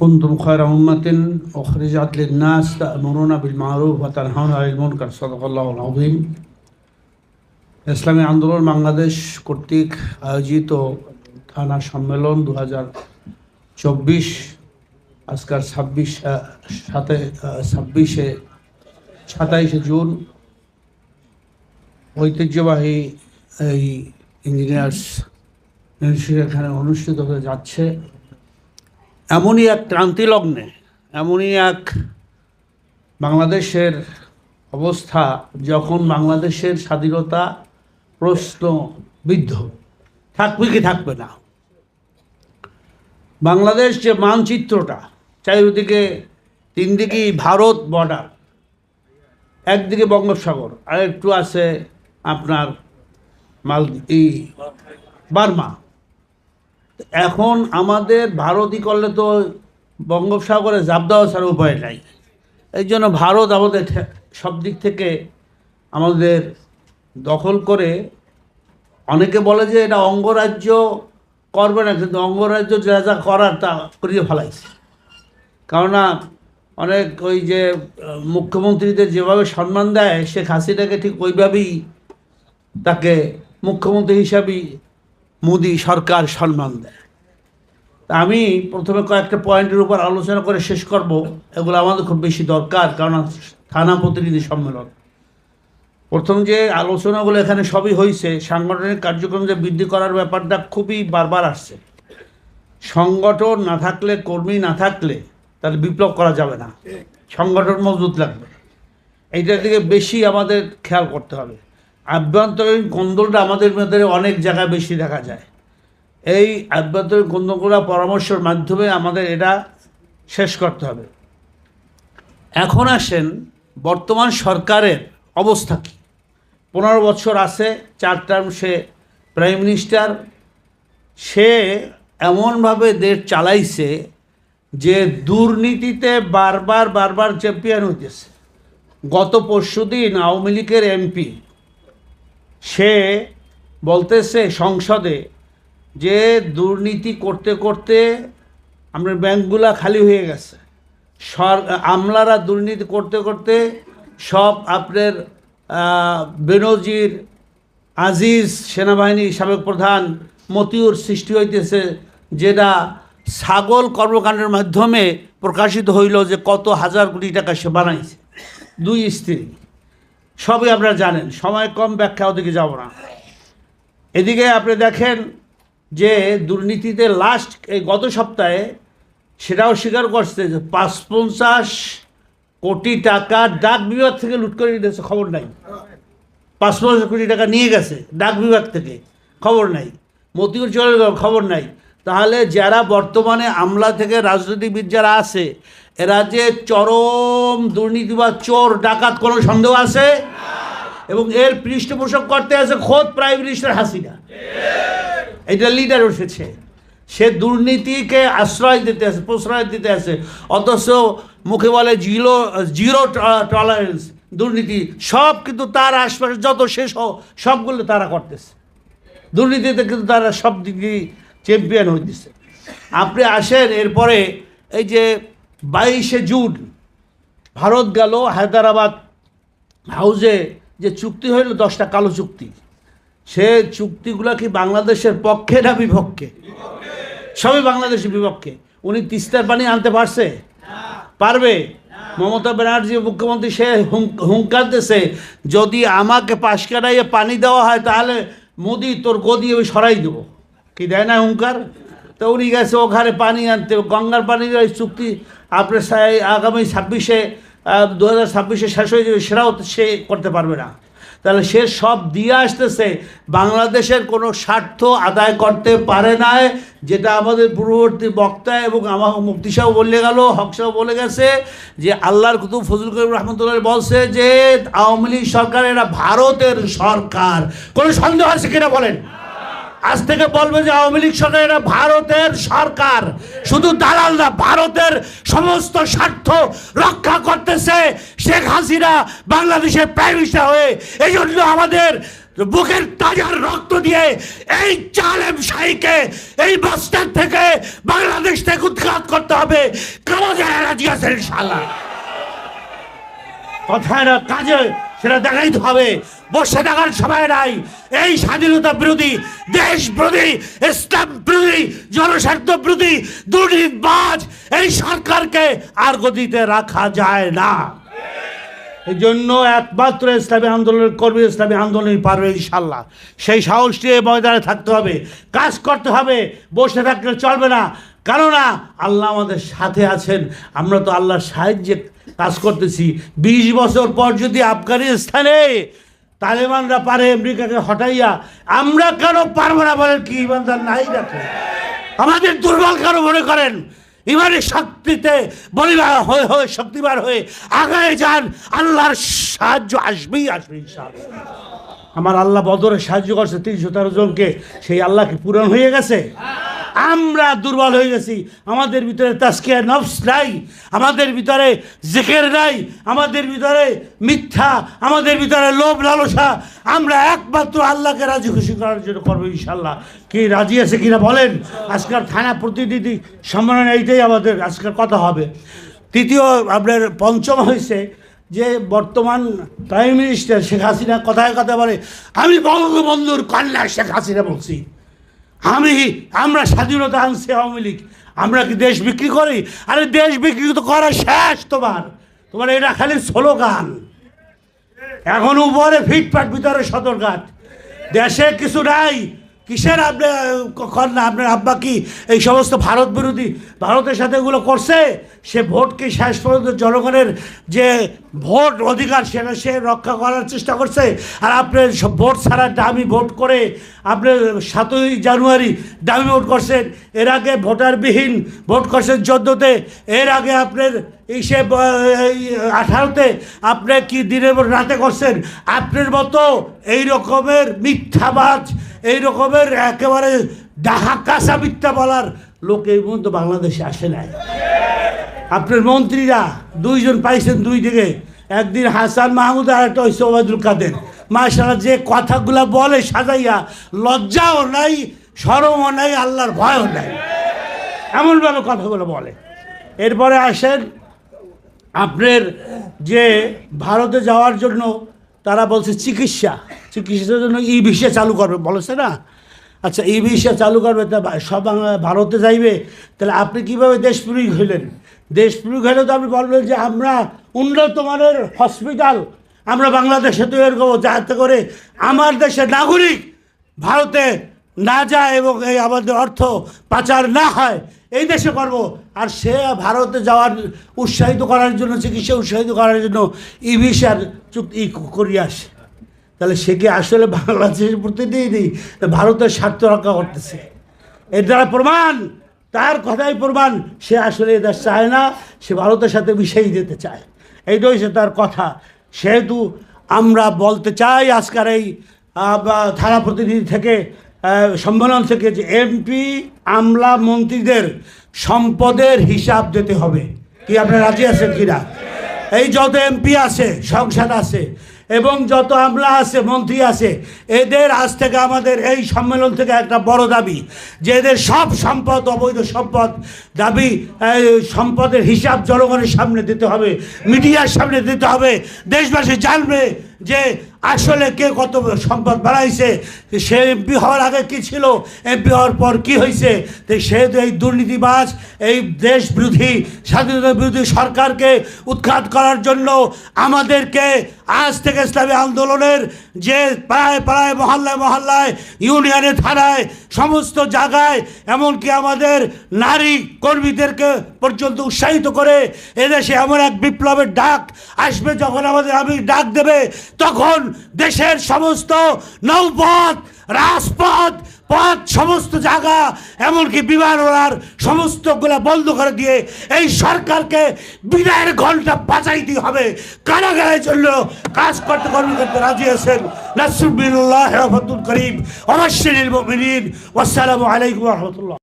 كنتم خير أمة أخرجت للناس تأمرون بالمعروف وتنهون عن المنكر صدق الله العظيم ইসলামী আন্দোলন বাংলাদেশ কর্তৃক আয়োজিত থানা সম্মেলন দু হাজার চব্বিশ আজকাল ছাব্বিশ সাতে ছাব্বিশে সাতাইশে জুন ঐতিহ্যবাহী এই ইঞ্জিনিয়ার্স ইনস্টিটিউট এখানে অনুষ্ঠিত হতে যাচ্ছে এমনই এক ক্রান্তি লগ্নে এমনই এক বাংলাদেশের অবস্থা যখন বাংলাদেশের স্বাধীনতা প্রশ্ন প্রশ্নবিদ্ধ থাকবে কি থাকবে না? বাংলাদেশ যে মানচিত্রটা, চারিদিকে তিন দিকেই ভারত বর্ডার একদিকে বঙ্গোপসাগর, আর একটু আছে আপনার মাল বার্মা। এখন আমাদের ভারতই করলে তো বঙ্গোপসাগরে জাপ দেওয়া ছাড়া উপায় নাই। এই জন্য ভারত আমাদের সব দিক থেকে আমাদের দখল করে, অনেকে বলে যে এটা অঙ্গরাজ্য করবে না, কিন্তু অঙ্গরাজ্য যা যা করার তা করিয়ে ফেলাইছে। কেননা অনেক ওই যে মুখ্যমন্ত্রীদের যেভাবে সম্মান দেয়, শেখ হাসিনাকে ঠিক ওইভাবেই তাকে মুখ্যমন্ত্রী হিসাবেই মোদি সরকার সম্মান দেয়। আমি প্রথমে কয়েকটা পয়েন্টের উপর আলোচনা করে শেষ করব। এগুলো আমাদের খুব বেশি দরকার, কারণ থানা প্রতিনিধি সম্মেলন। প্রথম যে আলোচনাগুলো এখানে সবই হয়েছে সাংগঠনিক কার্যক্রম যে বৃদ্ধি করার ব্যাপারটা খুবই বারবার আসছে। সংগঠন না থাকলে, কর্মী না থাকলে তাহলে বিপ্লব করা যাবে না। সংগঠন মজবুত লাগবে। এইটার দিকে বেশি আমাদের খেয়াল করতে হবে। আভ্যন্তরীণ কোন্দলটা আমাদের মধ্যে অনেক জায়গায় বেশি দেখা যায়। এই আভ্যন্তরীণ কোন্দলগুলো পরামর্শের মাধ্যমে আমাদের এটা শেষ করতে হবে। এখন আসেন বর্তমান সরকারের অবস্থা কী? পনেরো বছর আছে, চার টার্ম সে প্রাইম মিনিস্টার সে এমনভাবে দেশ চালাইছে যে দুর্নীতিতে বারবার বারবার চ্যাম্পিয়ন হইতেছে। গত পরশুদিন আওয়ামী লীগের এমপি সে বলতেছে সংসদে যে দুর্নীতি করতে করতে আপনার ব্যাংকগুলা খালি হয়ে গেছে। সর, আমলারা দুর্নীতি করতে করতে সব আপনার বেনজির আজিজ সেনাবাহিনী সাবেক প্রধান মতিউর সৃষ্টি হইতেছে, যেটা ছাগল কর্মকাণ্ডের মাধ্যমে প্রকাশিত হইল যে কত হাজার কোটি টাকা সে বানাইছে। দুই স্ত্রী। সবই আপনারা জানেন। সময় কম ব্যাখ্যা, ওদিকে যাব না। এদিকে আপনি দেখেন যে দুর্নীতিতে লাস্ট এই গত সপ্তাহে সেটাও স্বীকার করছে যে পাঁচ পঞ্চাশ কোটি টাকা ডাক বিভাগ থেকে লুট করে নিয়ে গেছে, খবর নাই। পাঁচ পঞ্চাশ কোটি টাকা নিয়ে গেছে ডাক বিভাগ থেকে, খবর নাই। মতিউর চলে খবর নাই। তাহলে যারা বর্তমানে আমলা থেকে রাজনীতিবিদ যারা আছে এরা যে চরম দুর্নীতি বা চোর, ডাকাত কোনো সন্দেহ আছে? এবং এর পৃষ্ঠপোষক করতে আছে খোদ প্রাইম মিনিস্টার হাসিনা। এটা লিডার উঠেছে সে দুর্নীতিকে আশ্রয় দিতে আছে, প্রশ্রয় দিতে আছে। অথচ মুখে বলে জিরো জিরো টলারেন্স দুর্নীতি। সব কিন্তু তার আশপাশে যত শেষ সবগুলো তারা করতেছে। দুর্নীতিতে কিন্তু তারা সব দিক চ্যাম্পিয়ন হইতেছে। আপনি আসেন, এরপরে এই যে বাইশে জুন ভারত গেল হায়দ্রাবাদ হাউজে, যে চুক্তি হইল দশটা কালো চুক্তি। সে চুক্তিগুলো কি বাংলাদেশের পক্ষে না বিপক্ষে? সবই বাংলাদেশের বিপক্ষে। উনি তিস্তার পানি আনতে পারছে? পারবে? মমতা ব্যানার্জি মুখ্যমন্ত্রী সে হুঙ্কার দিছে যদি আমাকে পাশ কাটাইয়ে পানি দেওয়া হয় তাহলে মোদি তোর গদি আমি সরাই দেবো। কি দেয় না হুঙ্কার? তো উনি গেছে ওখানে পানি আনতে, গঙ্গার ওই চুক্তি আপনার সা- আগামী ছাব্বিশে দু হাজার ছাব্বিশে শেষ হয়ে যাবে, সেটাও সে করতে পারবে না। তাহলে সে সব দিয়ে আসতেছে, বাংলাদেশের কোনো স্বার্থ আদায় করতে পারে না যেটা আমাদের পূর্ববর্তী বক্তা এবং আমার মুক্তি সাহ বলে গেল, হক সাহ বলে গেছে, যে আল্লাহর কুতুব ফজল করিম রহমতুল্লাহ বলছে যে আওয়ামী লীগ সরকার এটা ভারতের সরকার। কোনো সন্দেহ আছে কিনা বলেন? আজ থেকে বলবে যে আওয়ামী লীগ সরকার এটা ভারতের সরকার। শুধু দালাল না, ভারতের সমস্ত স্বার্থ রক্ষা করতেছে শেখ হাসিনা বাংলাদেশের প্রাইম মিনিস্টার হয়ে। এই জন্য আমাদের বুকের তাজার রক্ত দিয়ে এই চালেম শাহীকে এই বাস্টার থেকে বাংলাদেশ থেকে উৎখাত করতে হবে। কারা যারা রাজি ইনশাআল্লাহ? কথায় না, কাজে সেটা দেখাইতে হবে। বসে থাকার সময় নাই। এই স্বাধীনতা বিরোধী, দেশ বিরোধী, ইসলাম বিরোধী, জনস্বার্থ বিরোধী, দুর্নীতিবাজ এই সরকারকে আর গতিতে রাখা যায় না। এই জন্য একমাত্র ইসলামী আন্দোলনের কর্মী ইসলামী আন্দোলনই পারবে ইনশাল্লাহ সেই সাহস নিয়ে ময়দানে থাকতে হবে, কাজ করতে হবে, বসে থাকলে চলবে না। কেননা আল্লাহ আমাদের সাথে আছেন। আমরা তো আল্লাহর সাহায্যে কাজ করতেছি। বিশ বছর পর যদি আফগানিস্তানে তালেবানরা পারে, আমেরিকাকে হটাইয়া, আমরা কেন পারব না বলেন কি? ইমানদার নাই রাখে আমাদের দুর্বল কেন মনে করেন? ইমানের শক্তিতে বলিবার হয়ে হয়ে, শক্তিবার হয়ে আগায় যান। আল্লাহর সাহায্য আসবেই আসবে। আমার আল্লাহ বদরে সাহায্য করছে তিনশো তেরো জনকে। সেই আল্লাহ কি পূরণ হয়ে গেছে? আমরা দুর্বল হয়ে গেছি। আমাদের ভিতরে তাস্কিয়া নফস নাই, আমাদের ভিতরে জেকের নাই, আমাদের ভিতরে মিথ্যা, আমাদের ভিতরে লোভ লালসা। আমরা একমাত্র আল্লাহকে রাজি খুশি করার জন্য করব ইনশাল্লাহ কি রাজি আছে কিনা বলেন? আজকাল থানা প্রতিনিধি সম্মেলন এইটাই আমাদের আজকাল কথা হবে। তৃতীয় আপনার পঞ্চম হয়েছে যে বর্তমান প্রাইম মিনিস্টার শেখ হাসিনা কথায় কথা বলে, আমি বঙ্গবন্ধুর কন্যা শেখ হাসিনা বলছি। আমি, আমরা স্বাধীনতা আনছি আওয়ামী লীগ। আমরা কি দেশ বিক্রি করি? আরে দেশ বিক্রি তো করা শেষ তোমার। তোমার এটা খালি স্লোগান। এখন উপরে ফিটফাট ভিতরে সদরঘাট দেশে কিছু নাই। কিসের আপনি কর না, আপনার আব্বা কি এই সমস্ত ভারত বিরোধী, ভারতের সাথে এগুলো করছে? সে ভোটকে শেষ পর্যন্ত জনগণের যে ভোট অধিকার সেটা সে রক্ষা করার চেষ্টা করছে? আর আপনার ভোট ছাড়া দামি ভোট করে আপনি সাতই জানুয়ারি দামি ভোট করছেন এর আগে ভোটারবিহীন ভোট করছেন চোদ্দোতে। এর আগে আপনার এই সে আঠারোতে আপনি কি দিনের রাতে করছেন? আপনার মতো এই রকমের মিথ্যাবাজ এই রকমের একেবারে ডাহা কাঁচা মিথ্যা বলার লোক এই পর্যন্ত বাংলাদেশে আসে নাই। আপনার মন্ত্রীরা দুইজন পাইছেন দুই দিকে। একদিন হাসান মাহমুদ আর একটা হচ্ছে ওবায়দুল কাদের। মাশাল্লাহ যে কথাগুলা বলে সাজাইয়া লজ্জাও নাই সরমও নাই, আল্লাহর ভয়ও নাই। এমনভাবে কথাগুলো বলে। এরপরে আসেন আপনার যে ভারতে যাওয়ার জন্য তারা বলছে চিকিৎসা। চিকিৎসার জন্য ই ভিসা চালু করবে। বলেছে না? আচ্ছা ই ভিসা চালু করবে, তা সব ভারতে যাইবে। তাহলে আপনি কীভাবে দেশপ্রিয় হইলেন? দেশপ্রিয় হলে তো আপনি বলবেন যে আমরা উন্নত মানের হসপিটাল, আমরা বাংলাদেশে তৈরি করব, যাতে করে আমার দেশের নাগরিক ভারতে না যায় এবং এই আমাদের অর্থ পাচার না হয়, এই দেশে করব আর সে ভারতে যাওয়ার উৎসাহিত করার জন্য, চিকিৎসা উৎসাহিত করার জন্য ই চুক্তি করিয়ে আসে। তাহলে সে কি আসলে বাংলাদেশের প্রতিনিধি নেই ভারতের স্বার্থ রক্ষা করতেছে? এর দ্বারা প্রমাণ, তার কথাই প্রমাণ, সে আসলে এদের চায় না, সে ভারতের সাথে মিশেই যেতে চায়। এইটাই হচ্ছে তার কথা। সেহেতু আমরা বলতে চাই আজকের এই থানা প্রতিনিধি থেকে সম্মেলন থেকে যে এমপি আমলা মন্ত্রীদের সম্পদের হিসাব দিতে হবে। কি আপনি রাজি আছেন কিনা? এই যত এমপি আছে, সংসদ আছে, এবং যত আমলা আছে, মন্ত্রী আছে, এদের আজ থেকে আমাদের এই সম্মেলন থেকে একটা বড় দাবি যে এদের সব সম্পদ, অবৈধ সম্পদ দাবি সম্পদের হিসাব জনগণের সামনে দিতে হবে, মিডিয়ার সামনে দিতে হবে, দেশবাসী জানবে যে আসলে কে কত সম্পদ বাড়াইছে? সে এমপি হওয়ার আগে কি ছিল? এমপি হওয়ার পর কি হয়েছে সেহেতু এই দুর্নীতিবাজ, এই দেশ বিরোধী স্বাধীনতা বিরোধী সরকারকে উৎখাত করার জন্য আমাদেরকে আজ থেকে ইসলামী আন্দোলনের যে পাড়ায় পাড়ায়, মহল্লায় মহল্লায়, ইউনিয়নে থানায়, সমস্ত জায়গায়, এমনকি আমাদের নারী কর্মীদেরকে পর্যন্ত উৎসাহিত করে এদেশে এমন এক বিপ্লবের ডাক আসবে যখন আমাদের আমি ডাক দেবে, তখন দেশের সমস্ত নৌপথ রাজপথ, পথ, সমস্ত জায়গা, এমনকি বিমান ওড়ার সমস্তগুলো বন্ধ করে দিয়ে এই সরকারকে বিদায়ের ঘণ্টা বাঁচাইতে হবে। কারাগারের জন্য কাজ করতে কর্মী করতে রাজি আছেন নাসরুল্লাহ রহমতুল করিম। অবশ্যই আসসালামু আলাইকুম রহমতুল্লাহ।